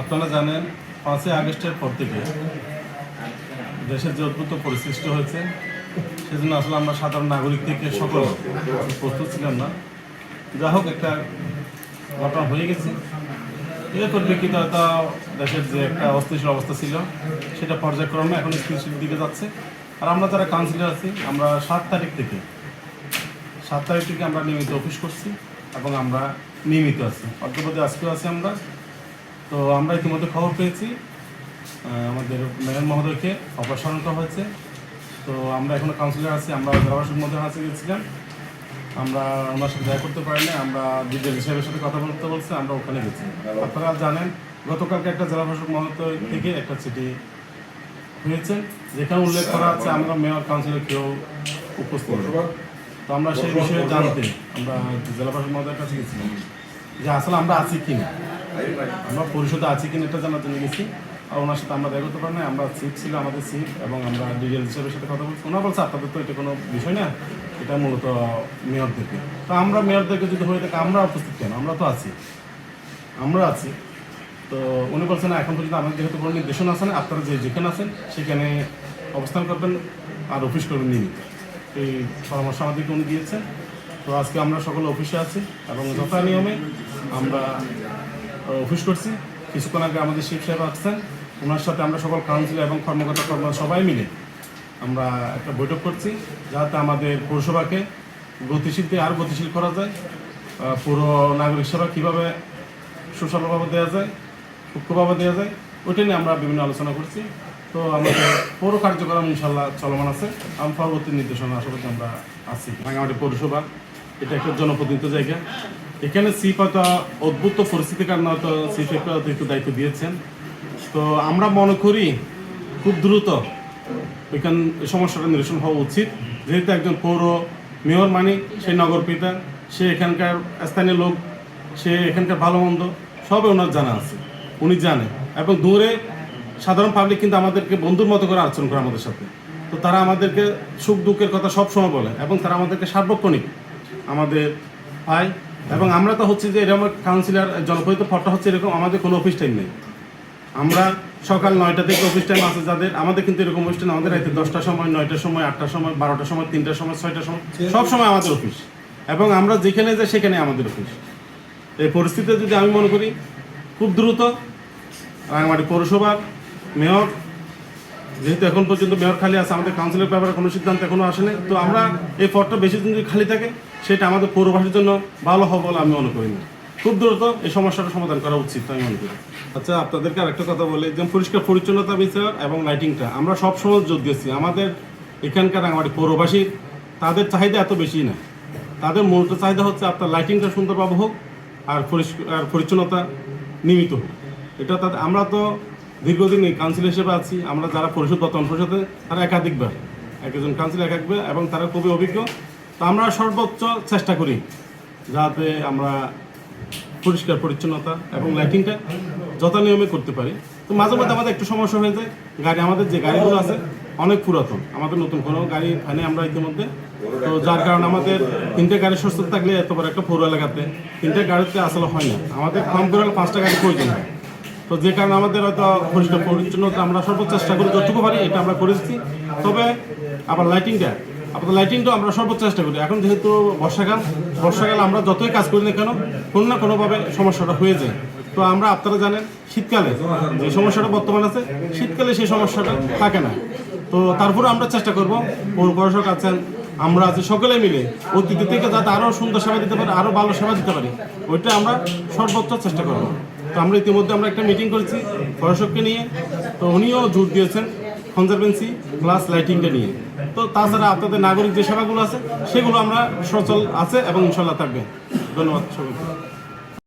আপনারা জানেন, পাঁচই আগস্টের পর থেকে দেশের যে অদ্ভুত পরিসৃষ্টি হয়েছে, সেজন্য আসলে আমরা সাধারণ নাগরিক থেকে সকল প্রস্তুত ছিলাম না। যা হোক, একটা ঘটনা হয়ে গেছে। এর পরিপ্রেক্ষিতে হয়তো দেশের যে একটা অস্থিতিশীল অবস্থা ছিল, সেটা পর্যায়ক্রমে এখন স্থিতিশীল দিকে যাচ্ছে। আর আমরা যারা কাউন্সিলর আছি, আমরা সাত তারিখ থেকে, সাত তারিখ থেকে আমরা নিয়মিত অফিস করছি এবং আমরা নিয়মিত আছি। অর্থপদে আজকেও আছি আমরা তো আমরা ইতিমধ্যে খবর পেয়েছি। আমাদের মেয়র মহোদয়কে অপসারণ করা হয়েছে। তো আমরা এখনও কাউন্সিলর আছি আমরা জেলাবাসীর মধ্যে হাসে গেছিলাম আমরা ওনার সাথে দেখা করতে পারিনি আমরা বিদ্যা সাহেবের সাথে কথা বলতে বলছে আমরা ওখানে গেছি। আপনারা জানেন গতকালকে একটা জেলা প্রশাসক মহোদয় থেকে একটা চিঠি হয়েছে যেখানে উল্লেখ করা আছে আমরা মেয়র কাউন্সিলর কেউ উপস্থিত তো আমরা সেই বিষয়ে জানতে আমরা জেলা প্রশাসক মহোদয়ের কাছে গেছিলাম যে আসলে আমরা আছি কিনা আমরা পরিষদে আছি কিনা এটা জানার জন্য গেছি। আর ওনার সাথে আমরা দেখা করতে পারি না। আমরা সিট ছিল আমাদের সিট এবং আমরা ডিজেল হিসেবের সাথে কথা বলছি। ওনারা বলছে আপনাদের তো এটা কোনো বিষয় না। এটা মূলত মেয়রদেরকে। তো আমরা মেয়রদেরকে যদি হয়ে থাকে, আমরা উপস্থিত কেন? আমরা তো আছি। আমরা আছি। তো উনি বলছেন এখন পর্যন্ত আমাদের যেহেতু কোনো নির্দেশনা আছে না, আপনারা যে যেখানে আছেন, সেখানে অবস্থান করবেন আর অফিস করবেন নিয়মিত। এই পরামর্শ আমাদেরকে উনি দিয়েছেন। তো আজকে আমরা সকলে অফিসে আছি এবং যথা নিয়মে আমরা অফিস করছি। কিছুক্ষণ আগে আমাদের শিব সাহেব আসছেন। ওনার সাথে আমরা সকল কাউন্সিলর এবং কর্মকর্তা কর্ম সবাই মিলে আমরা একটা বৈঠক করছি, যাতে আমাদের পৌরসভাকে গতিশীল থেকে আরও গতিশীল করা যায়। পুরো নাগরিক সেবা কীভাবে সুশালভাবে দেওয়া যায়, সূক্ষ্মভাবে দেওয়া যায়, ওইটা নিয়ে আমরা বিভিন্ন আলোচনা করছি। তো আমাদের পৌর কার্যক্রম ইনশাল্লাহ চলমান আছে। আমি পরবর্তী নির্দেশনা আশা আমরা আছি। রাঙামাটি পৌরসভা, এটা একটা জনপ্রতিনিধিত্ব জায়গা। এখানে সিপ হয়তো অদ্ভুত পরিস্থিতির কারণে হয়তো সিপ একটা অতিরিক্ত দায়িত্ব দিয়েছেন। তো আমরা মনে করি খুব দ্রুত এই সমস্যাটা নিরসন হওয়া উচিত। যেহেতু একজন পৌর মেয়র মানে সেই নগর পিতা, সে এখানকার স্থানীয় লোক, সে এখানকার ভালো মন্দ সবে ওনার জানা আছে, উনি জানে। এবং দূরে সাধারণ পাবলিক কিন্তু আমাদেরকে বন্ধুর মতো করে আচরণ করে আমাদের সাথে। তো তারা আমাদেরকে সুখ দুঃখের কথা সব সময় বলে এবং তারা আমাদেরকে সার্বক্ষণিক আমাদের পায় এবং আমরা তো হচ্ছে যে এরকম কাউন্সিলর জনপ্রতিনিধিত্ব ফটো হচ্ছে এরকম, আমাদের কোনো অফিস টাইম নেই। আমরা সকাল নয়টা থেকে অফিস টাইম আছে যাদের, আমাদের কিন্তু এরকম অফিস টাইম আমাদের রাতে দশটার সময়, নয়টার সময়, আটটার সময়, বারোটার সময়, তিনটার সময়, ছয়টার সময়, সব সময় আমাদের অফিস এবং আমরা যেখানে যাই সেখানে আমাদের অফিস এই পরিস্থিতিতে যদি আমি মনে করি, খুব দ্রুত রাঙামাটি পৌরসভার মেয়র যেহেতু এখন পর্যন্ত মেয়র খালি আছে, আমাদের কাউন্সিলের ব্যাপারে কোনো সিদ্ধান্ত এখনও আসেনি। তো আমরা এই পদটা বেশি দিন যদি খালি থাকে, সেটা আমাদের পৌরবাসীর জন্য ভালো হবে বলে আমি মনে করি না। খুব দ্রুত এই সমস্যাটা সমাধান করা উচিত আমি মনে করি। আচ্ছা আপনাদেরকে আরেকটা কথা বলি যেমন পরিষ্কার পরিচ্ছন্নতা বিচার এবং লাইটিংটা আমরা সব সময় জোর দিয়েছি, আমাদের এখানকার রাঙামাটি পৌরবাসী, তাদের চাহিদা এত বেশি না। তাদের মূলত চাহিদা হচ্ছে আপনার লাইটিংটা সুন্দরভাবে হোক আর পরিষ্কার আর পরিচ্ছন্নতা নিয়মিত হোক। এটা তাদের আমরা তো দীর্ঘদিন এই কাউন্সিল হিসেবে আছি। আমরা যারা পরিষদ বর্তমান পরিষদে তারা একাধিকবার এক একজন কাউন্সিল এক একবার এবং তারা খুবই অভিজ্ঞ। তো আমরা সর্বোচ্চ চেষ্টা করি যাতে আমরা পরিষ্কার পরিচ্ছন্নতা এবং লাইটিংটা যথা নিয়মে করতে পারি। তো মাঝে মধ্যে আমাদের একটু সমস্যা হয়ে যায়। গাড়ি, আমাদের যে গাড়িগুলো আছে, অনেক পুরাতন। আমাদের নতুন কোনো গাড়ি ফানে আমরা ইতিমধ্যে। তো যার কারণে আমাদের তিনটে গাড়ি সুস্থ থাকলে এত বড় একটা পৌর এলাকাতে তিনটে গাড়িতে আসলে হয় না। আমাদের কম করে পাঁচটা গাড়ি প্রয়োজন হয়। তো যে কারণে আমাদের হয়তো পরিষ্কার পরিচ্ছন্নতা আমরা সর্বোচ্চ চেষ্টা করি, যতটুকু পারি এটা আমরা করেছি। তবে আবার লাইটিংটা আপনার লাইটিংটাও আমরা সর্বোচ্চ চেষ্টা করি। এখন যেহেতু বর্ষাকাল বর্ষাকাল আমরা যতই কাজ করি না কেন, কোনো না কোনোভাবে সমস্যাটা হয়ে যায়। তো আমরা আপনারা জানেন, শীতকালে যে সমস্যাটা বর্তমান আছে, শীতকালে সেই সমস্যাটা থাকে না। তো তারপরে আমরা চেষ্টা করব পৌর প্রশাসক আছেন, আমরা যে সকলে মিলে অতিথি থেকে যাতে আরও সুন্দর সেবা দিতে পারি আরও ভালো সেবা দিতে পারি, ওইটা আমরা সর্বোচ্চ চেষ্টা করব। তো আমরা ইতিমধ্যে আমরা একটা মিটিং করেছি প্রশাসককে নিয়ে। তো উনিও জোর দিয়েছেন কনজারভেন্সি প্লাস লাইটিংটা নিয়ে। তো তাছাড়া আপনাদের নাগরিক যে সেবাগুলো আছে, সেগুলো আমরা সচল আছে এবং ইনশাল্লাহ থাকবে। ধন্যবাদ সবাইকে।